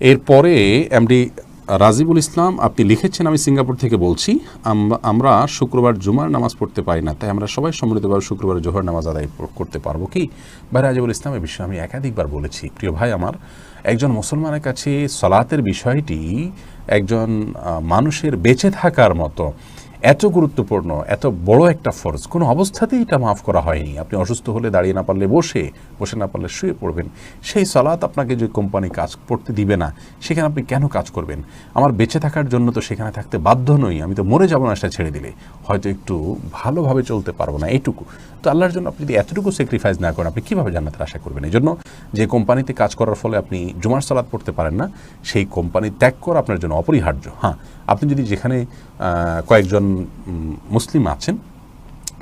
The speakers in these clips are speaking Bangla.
এরপরে এমডি রাজিবুল ইসলাম, আপনি লিখেছেন, আমি সিঙ্গাপুর থেকে বলছি, আম- আমরা শুক্রবার জুমার নামাজ পড়তে পারি না, তাই আমরা সবাই সম্মিলিতভাবে শুক্রবার জোহর নামাজ আদায় করতে পারব কি? ভাই রাজিবুল ইসলাম, এ বিষয়ে আমি একাধিকবার বলেছি। প্রিয় ভাই আমার, একজন মুসলমানের কাছে সলাতের বিষয়টি একজন মানুষের বেঁচে থাকার মতো এত গুরুত্বপূর্ণ, এত বড় একটা ফরজ, কোনো অবস্থাতেই এটা মাফ করা হয়নি। আপনি অসুস্থ হলে দাঁড়িয়ে না পারলে বসে বসে না পারলে শুয়ে পড়বেন। সেই সালাত আপনাকে যে কোম্পানি কাজ করতে দিবে না, সেখানে আপনি কেন কাজ করবেন? আমার বেঁচে থাকার জন্য তো সেখানে থাকতে বাধ্য নই, আমি তো মরে যাব না সেটা ছেড়ে দিলে। হয়তো একটু ভালোভাবে চলতে পারব না, এইটুকু। তো আল্লাহর জন্য আপনি যদি এতটুকু স্যাক্রিফাইস না করেন, আপনি কীভাবে জান্নাতের আশা করবেন? এই জন্য যে কোম্পানিতে কাজ করার ফলে আপনি জুমার সালাদ পড়তে পারেন না, সেই কোম্পানি ত্যাগ করা আপনার জন্য অপরিহার্য। হ্যাঁ আপনি যদি যেখানে কয়েকজন মুসলিম আছেন,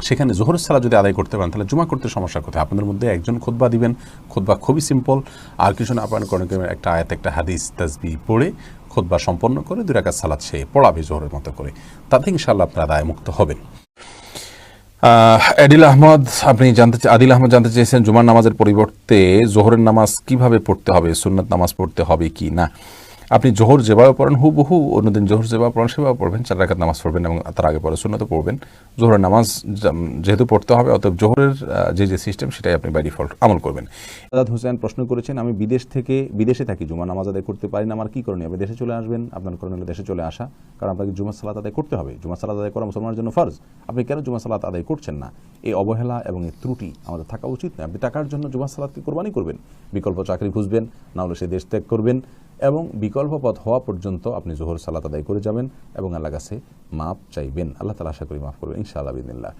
সেখানে জোহরের সালা যদি আদায় করতে পারেন, তাহলে জুমা করতে সমস্যা কোথায় আপনাদের মধ্যে একজন খোদবা দিবেন খোদবা খুবই সিম্পল আর কিছু না, আপনার কোনো একটা আয়াত, একটা হাদিস তাজবি পড়ে খোদবা সম্পন্ন করে দুই রাকাত সালাদ সে পড়াবে জোহরের মতো করে। তাতে ইনশাআল্লাহ আপনারা আদায় মুক্ত হবেন আদিল আহমদ, আপনি জানতে আদিল আহমদ জানতে চেয়েছেন, জুমার নামাজের পরিবর্তে জোহরের নামাজ কীভাবে পড়তে হবে, সুন্নাত নামাজ পড়তে হবে কি না? আপনি জোহর যেভাবে পড়েন, হুবহু অন্যদিন জোহর যেভাবে পড়েন, সেভাবে পড়বেন। চার রাকাত নামাজ পড়বেন এবং তার আগে পরে সুন্নাতও পড়বেন। জোহরের নামাজ যেহেতু পড়তে হবে, অতএব জোহরের যে যে সিস্টেম সেটাই আপনি বাই ডিফল্ট আমল করবেন। আজাদ হোসেন প্রশ্ন করেছেন, আমি বিদেশ থেকে, বিদেশে থাকি জুমা নামাজ আদায় করতে পারি না, আমার কি করণীয়? আপনি দেশে চলে আসবেন, আপনার করণীয় দেশে চলে আসা। কারণ আপনাকে জুমা সালাত আদায় করতে হবে। জুমা সালাত আদায় করা মুসলমানের জন্য ফরজ। আপনি কেন জুমা সালাত আদায় করছেন না? এই অবহেলা এবং এই ত্রুটি আমাদের থাকা উচিত নয়। আপনি টাকার জন্য জুমা সালাতকে কোরবানি করবেন। বিকল্প চাকরি খুঁজবেন, না হলে সে দেশ ত্যাগ করবেন। এবং বিকল্প পথ হওয়া পর্যন্ত আপনি জোহর সালাত আদায় করে যাবেন এবং আল্লাহ কাছে মাপ চাইবেন। আল্লাহ তালা আশা করি মাফ করবেন। ইনশাআল্লাহ বিদিল্লাহ